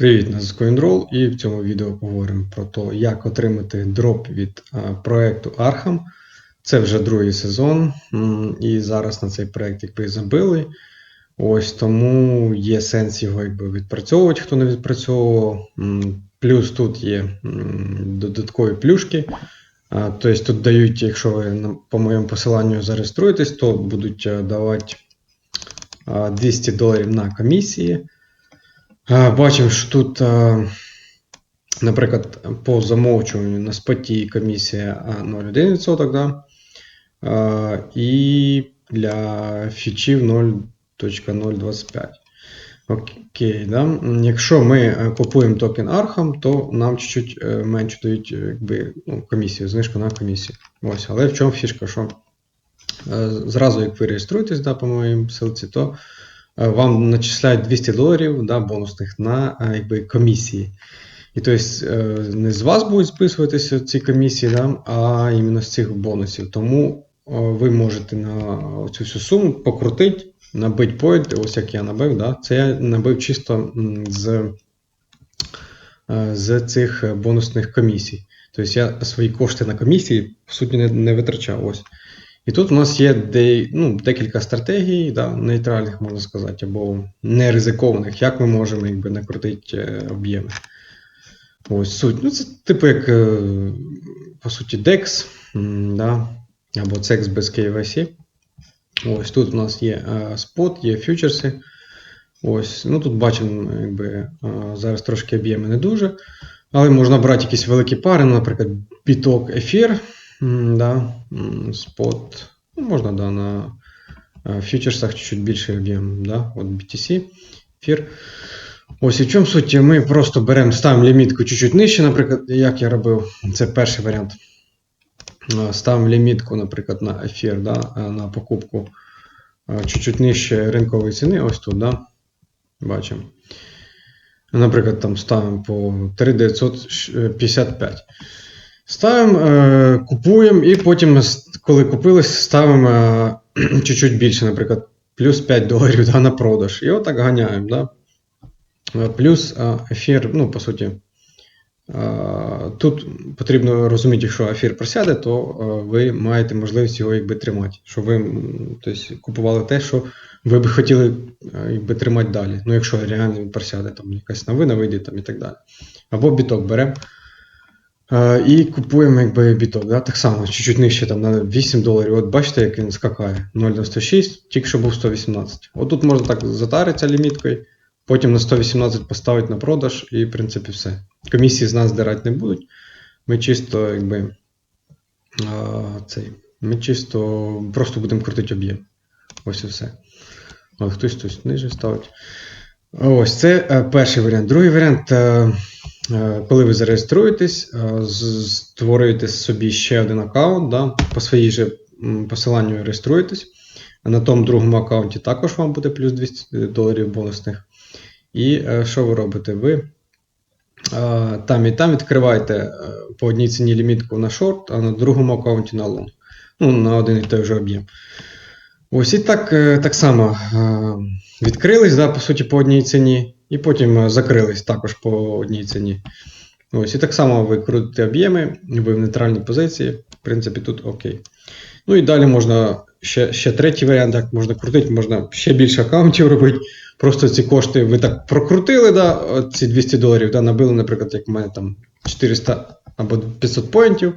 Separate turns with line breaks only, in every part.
Привіт, нас CoinRoll і в цьому відео поговоримо про те, як отримати дроп від а, проекту Arkham. Це вже другий сезон, і зараз на цей проект якби забили. Ось тому є сенс його якби відпрацьовувати, хто не відпрацьовував. Плюс тут є додаткові плюшки. А, Тобто тут дають, якщо ви по моєму посиланню зареєструєтесь, то будуть давати 200 доларів на комісії. А, Бачимо, що тут, наприклад, по замовчуванню на споті комісія 0,1%, да? І для фічів 0.025. Окей, да? Якщо ми е, купуємо токен Arkham, то нам чуть-чуть е, менше дають е, якби, ну, комісію, знижку на комісію. Ось, але в чому фішка? Що зразу, як ви реєструєтесь да, по моїй ссылці, то вам начисляють 200 доларів да, бонусних на е, якби, комісії. І тобто е, не з вас будуть списуватися ці комісії, да, а іменно з цих бонусів. Тому е, ви можете на цю всю суму покрутити, набити поінти, ось як я набив. Да, це я набив чисто з, е, з цих е, бонусних комісій. Тобто я свої кошти на комісії, по суті, не, не витрачав. Ось. І тут у нас є де, ну, декілька стратегій, да, нейтральних, можна сказати, або неризикованих, як ми можемо якби, накрутити е, об'єми. Ось суть. Ну, це типу як, е, по суті, DEX, да, або CEX без KYC. Ось тут у нас є е, спот, є фьючерси. Ось, ну тут бачимо, якби, зараз трошки об'єми не дуже. Але можна брати якісь великі пари, ну, наприклад, біток ефір. Да, спот. Ну, можна да, на е, фьючерсах чуть-чуть більший об'єм. Да, от BTC, ефір. Ось і в чому суть? Ми просто беремо, ставимо лімітку чуть-чуть нижче, наприклад, як я робив, це перший варіант. Е, Ставимо лімітку, наприклад, на ефір, да, е, на покупку чуть-чуть нижче ринкової ціни, ось тут, да, бачимо. Наприклад, там ставимо по 3955. Ставимо, е, купуємо і потім, коли купили, ставимо е, чуть-чуть більше, наприклад, плюс 5 доларів да, на продаж. І отак ганяємо. Да? Е, Плюс ефір, ну, по суті, тут потрібно розуміти, якщо ефір просяде, то ви маєте можливість його якби тримати. Щоб ви тобто, купували те, що ви б хотіли якби, тримати далі. Ну, якщо реально він просяде, там якась новина вийде там, і так далі. Або біток беремо. Е, І купуємо якби біток. Да? Так само, чуть-чуть нижче там, на 8 доларів. От бачите, як він скакає. 0,96, тільки що був 118. От тут можна так затаритися ліміткою, потім на 118 поставити на продаж, і, в принципі, все. Комісії з нас здирати не будуть. Ми чисто, якби. А, цей, ми чисто просто будемо крутити об'єм. Ось і все. От хтось тут ниже ставить. Ось це е, перший варіант. Другий варіант. Е, Е, Коли ви зареєструєтесь, е, створюєте собі ще один аккаунт, да, по своїй же посиланню реєструєтесь. На тому другому аккаунті також вам буде плюс 200 доларів бонусних. І е, що ви робите? Ви е, там і там відкриваєте е, по одній ціні лімітку на шорт, а на другому аккаунті на лонг. Ну, на один і той же об'єм. Ось і так, е, так само е, відкрились, да, по суті, по одній ціні, і потім е, закрились також по одній ціні. Ось, і так само ви крутите об'єми, ви в нейтральній позиції. В принципі, тут окей. Ну і далі можна ще, ще третій варіант, як можна крутити, можна ще більше аккаунтів робити. Просто ці кошти ви так прокрутили, да, ці 200 доларів, да, набили, наприклад, як в мене там 400 або 500 поінтів.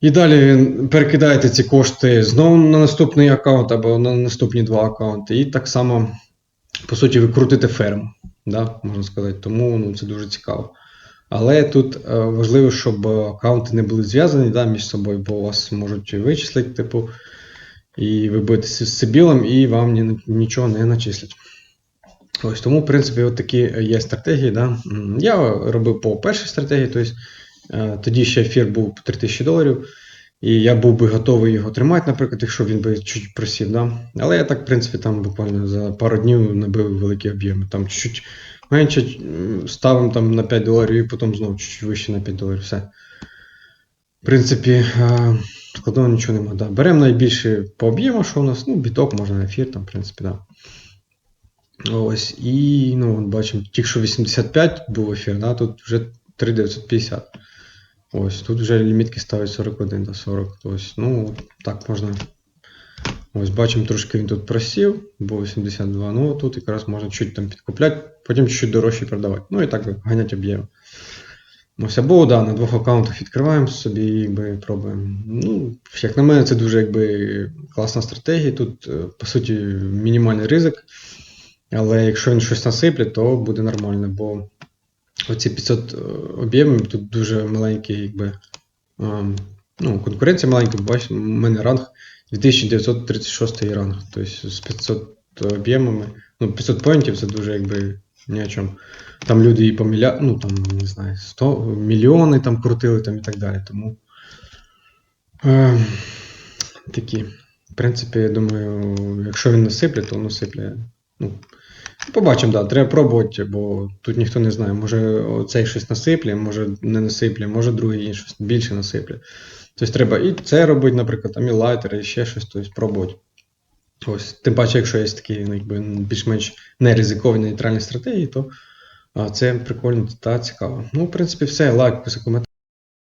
І далі перекидаєте ці кошти знову на наступний аккаунт або на наступні два аккаунти. І так само, по суті, ви крутите ферму, да, можна сказати. Тому ну, це дуже цікаво. Але тут е, важливо, щоб аккаунти не були зв'язані да, між собою, бо вас можуть вичислити, типу, і ви будете з Сибілом, і вам ні, нічого не начислять. Ось тому, в принципі, от такі є стратегії. Да. Я робив по першій стратегії, тобто тоді ще ефір був по 3000 доларів. І я був би готовий його тримати, наприклад, якщо він би чуть просів. Да? Але я так, в принципі, там буквально за пару днів набив великі об'єми. Там чуть менше ставимо там на 5 доларів і потім знову чуть вище на 5 доларів. Все. В принципі, е, складного нічого немає. Да. Беремо найбільше по об'єму, що у нас, ну, біток, можна ефір, там, в принципі, да. Ось, і ну, бачимо, тільки що 85 був ефір, да, тут вже 3950. Ось, тут вже лімітки ставить 41 до 40. Тобто, ну, так можна. Ось, бачимо, трошки він тут просів, був 82. Ну, тут якраз можна чуть там підкупляти, потім чуть дорожче продавати. Ну і так ганять об'єм. Ось, або да, на двох аккаунтах відкриваємо собі якби, пробуємо. Ну, як на мене, це дуже якби, класна стратегія. Тут, е, по суті, мінімальний ризик. Але якщо він щось насипле, то буде нормально, бо оці 500 е, об'ємів тут дуже маленький, якби. ем, ну, конкуренція маленька, бачите, у мене ранг 2936 ранг. Тобто з 500 об'ємами, ну, 500 поінтів це дуже якби ні о чому. Там люди і по ну там, не знаю, 100 мільйони там крутили там і так далі. Тому е, такі. В принципі, я думаю, якщо він насипле, то воно сипле. Ну, побачимо, да, треба пробувати, бо тут ніхто не знає. Може цей щось насипле, може не насипле, може другий щось більше насипле. Тобто треба і це робити, наприклад, там і лайтер, і ще щось, тобто пробувати. Ось, тим паче, якщо є такі ну, більш-менш неризиковані нейтральні стратегії, то це прикольно та цікаво. Ну, в принципі, все. Лайк, писати коментар.